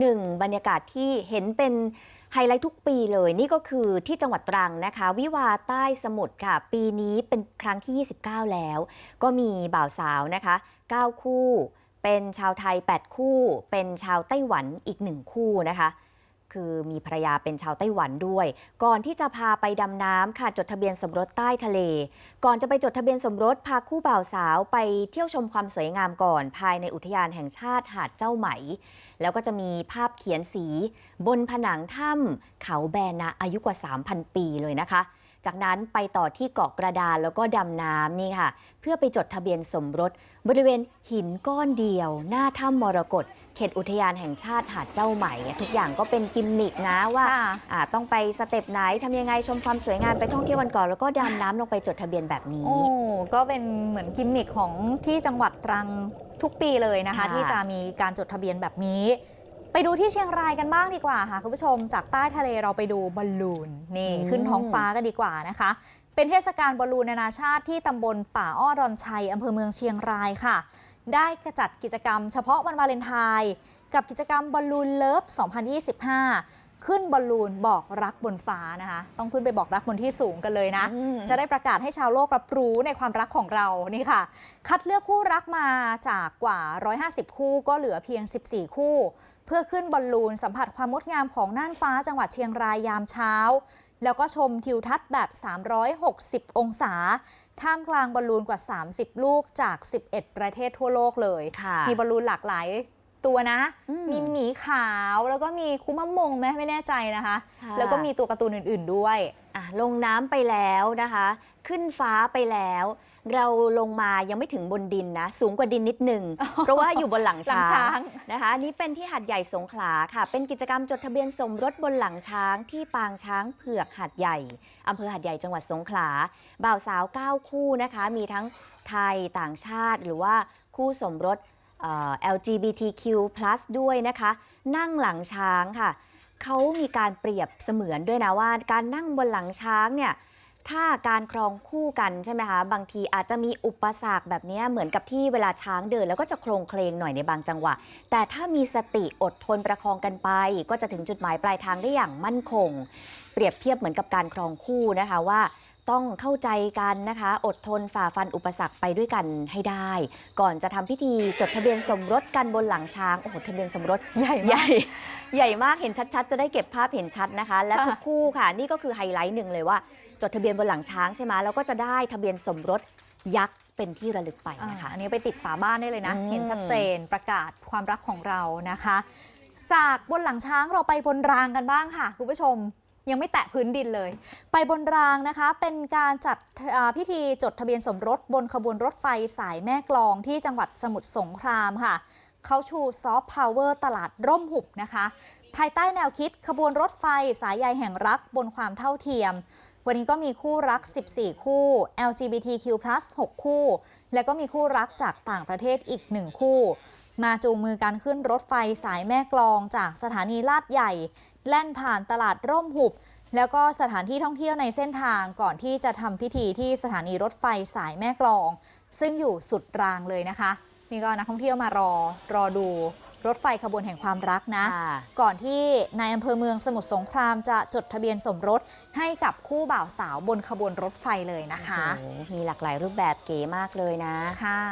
หนึ่งบรรยากาศที่เห็นเป็นไฮไลท์ทุกปีเลยนี่ก็คือที่จังหวัดตรังนะคะ วิวาใต้สมุทรค่ะ ปีนี้เป็นครั้งที่ 29 แล้ว ก็มีบ่าวสาวนะคะ 9 คู่ เป็นชาวไทย 8 คู่ เป็นชาวไต้หวันอีก 1 คู่นะคะ คือมีภรรยาเป็นชาวไต้หวันด้วย ก่อนที่จะพาไปดำน้ำค่ะจดทะเบียนสมรสใต้ทะเล ก่อนจะไปจดทะเบียนสมรสพาคู่บ่าวสาวไปเที่ยวชมความสวยงามก่อน ภายในอุทยานแห่งชาติหาดเจ้าไหม แล้วก็จะมีภาพเขียนสี บนผนังถ้ำเขาแบนะอายุกว่า 3,000 ปีเลยนะคะ จากนั้นไปต่อที่เกาะกระดานแล้วก็ดำน้ำนี่ค่ะ เพื่อไปจดทะเบียนสมรส บริเวณหินก้อนเดียว หน้าถ้ำมรกตเขตอุทยานแห่งชาติหาดเจ้าไหมทุกอย่างก็เป็นกิมมิกนะว่าค่ะอ่าต้องไปสเต็ปไหนทำยังไงชมความสวยงามไปท่องเที่ยววันก่อนแล้วก็ดำน้ำลงไปจดทะเบียนแบบนี้โอ้ก็เป็นเหมือนกิมมิคของที่จังหวัดตรังทุกปีเลยนะคะค่ะที่จะมีการจดทะเบียนแบบนี้ ไปดูที่เชียงรายกันบ้างดีกว่าค่ะคุณผู้ชม จากใต้ทะเลเราไปดูบอลลูนนี่ขึ้นท้องฟ้ากันดีกว่านะคะ เป็นเทศกาลบอลลูนนานาชาติที่ตำบลป่าอ้อดอนชัยอำเภอเมืองเชียงรายค่ะ ได้จัดกิจกรรมเฉพาะวันวาเลนไทน์กับกิจกรรมบอลลูนเลิฟ 2025 ขึ้นบอลลูนบอกรักบนฟ้านะคะ ต้องขึ้นไปบอกรักบนที่สูงกันเลยนะอืมจะได้ประกาศให้ชาวโลกรับรู้ในความรักของเรานี่ค่ะ คัดเลือกคู่รักมาจากกว่า 150 คู่ก็เหลือเพียง 14 คู่ เพื่อขึ้นบอลลูนสัมผัสความงดงามของน่านฟ้าจังหวัดเชียงรายยามเช้า แล้วก็ชมทิวทัศน์แบบ 360 องศาท่ามกลางบอลลูนกว่า 30 ลูกจาก 11 ประเทศทั่วโลกเลยค่ะมีบอลลูนหลากหลาย ตัวนะ อืมมีหมีขาวแล้วก็มีคุมะมงไหมไม่แน่ใจนะคะ ค่ะ แล้วก็มีตัวการ์ตูนอื่น ๆด้วย อะลงน้ำไปแล้วนะคะ ขึ้นฟ้าไปแล้ว เราลงมายังไม่ถึงบนดินนะ สูงกว่าดินนิดหนึ่ง เพราะว่าอยู่บนหลังหลังช้าช้างงนะคะ นี่เป็นที่หัดใหญ่สงขลาค่ะ เป็นกิจกรรมจดทะเบียนสมรสบนหลังช้างที่ปางช้างเผือกหัดใหญ่อำเภอหัดใหญ่จังหวัดสงขลาบ่าวสาว 9 คู่นะคะ มีทั้งไทยต่างชาติ หรือว่าคู่สมรสเอ่อ LGBTQ+ ด้วยนะคะ นั่งหลังช้างค่ะเขามีการเปรียบเสมือนด้วยนะว่า การนั่งบนหลังช้างเนี่ยถ้าการครองคู่กันใช่ไหมคะบางทีอาจจะมีอุปสรรคแบบนี้เหมือนกับที่เวลาช้างเดิน แล้วก็จะโครงเคลงหน่อยในบางจังหวะ แต่ถ้ามีสติอดทนประคองกันไป ก็จะถึงจุดหมายปลายทางได้อย่างมั่นคง เปรียบเทียบเหมือนกับการครองคู่นะคะว่า ต้องเข้าใจกันนะคะ อดทนฝ่าฟันอุปสรรคไปด้วยกันให้ได้ ก่อนจะทำพิธีจดทะเบียนสมรสกันบนหลังช้าง โอ้โห ทะเบียนสมรสใหญ่ใหมากญ่ ใหญ่มากเห็นชัดๆ จะได้เก็บภาพเห็นชัดนะคะ และค่ะทุกคู่ค่ะ นี่ก็คือไฮไลท์หนึ่งเลยว่า จดทะเบียนบนหลังช้างใช่ไหมแล้วก็จะได้ทะเบียนสมรสยักษ์เป็นที่ระลึกไปอ่านะคะ อันนี้ไปติดฝาบ้านได้เลยนะอืมเห็นชัดเจนประกาศความรักของเรานะคะ จากบนหลังช้างเราไปบนรางกันบ้างค่ะคุณผู้ชม ยังไม่แตะพื้นดินเลย ไปบนรางนะคะ เป็นการจัดพิธีจดทะเบียนสมรสบนขบวนรถไฟสายแม่กลองที่จังหวัดสมุทรสงครามค่ะ เขาชูซอฟต์พาวเวอร์ตลาดร่มหุบนะคะ ภายใต้แนวคิดขบวนรถไฟสายใยแห่งรักบนความเท่าเทียม วันนี้ก็มีคู่รัก 14 คู่ LGBTQ+ 6 คู่ แล้วก็มีคู่รักจากต่างประเทศอีก 1 คู่ มาจูงมือกันขึ้นรถไฟสายแม่กลองจากสถานีลาดใหญ่ แล่นผ่านตลาดร่มหุบ แล้วก็สถานที่ท่องเที่ยวในเส้นทางก่อนที่จะทำพิธีที่สถานีรถไฟสายแม่กลอง ซึ่งอยู่สุดรางเลยนะคะ นี่ก็นักท่องเที่ยวมารอรอดูรถไฟขบวนแห่งความรักนะค่ะก่อนที่นายอำเภอเมืองสมุทรสงครามจะจดทะเบียนสมรสให้กับคู่บ่าวสาวบนขบวนรถไฟเลยนะคะโอ้โหมีหลากหลายรูปแบบเก๋มากเลยนะ ค่ะ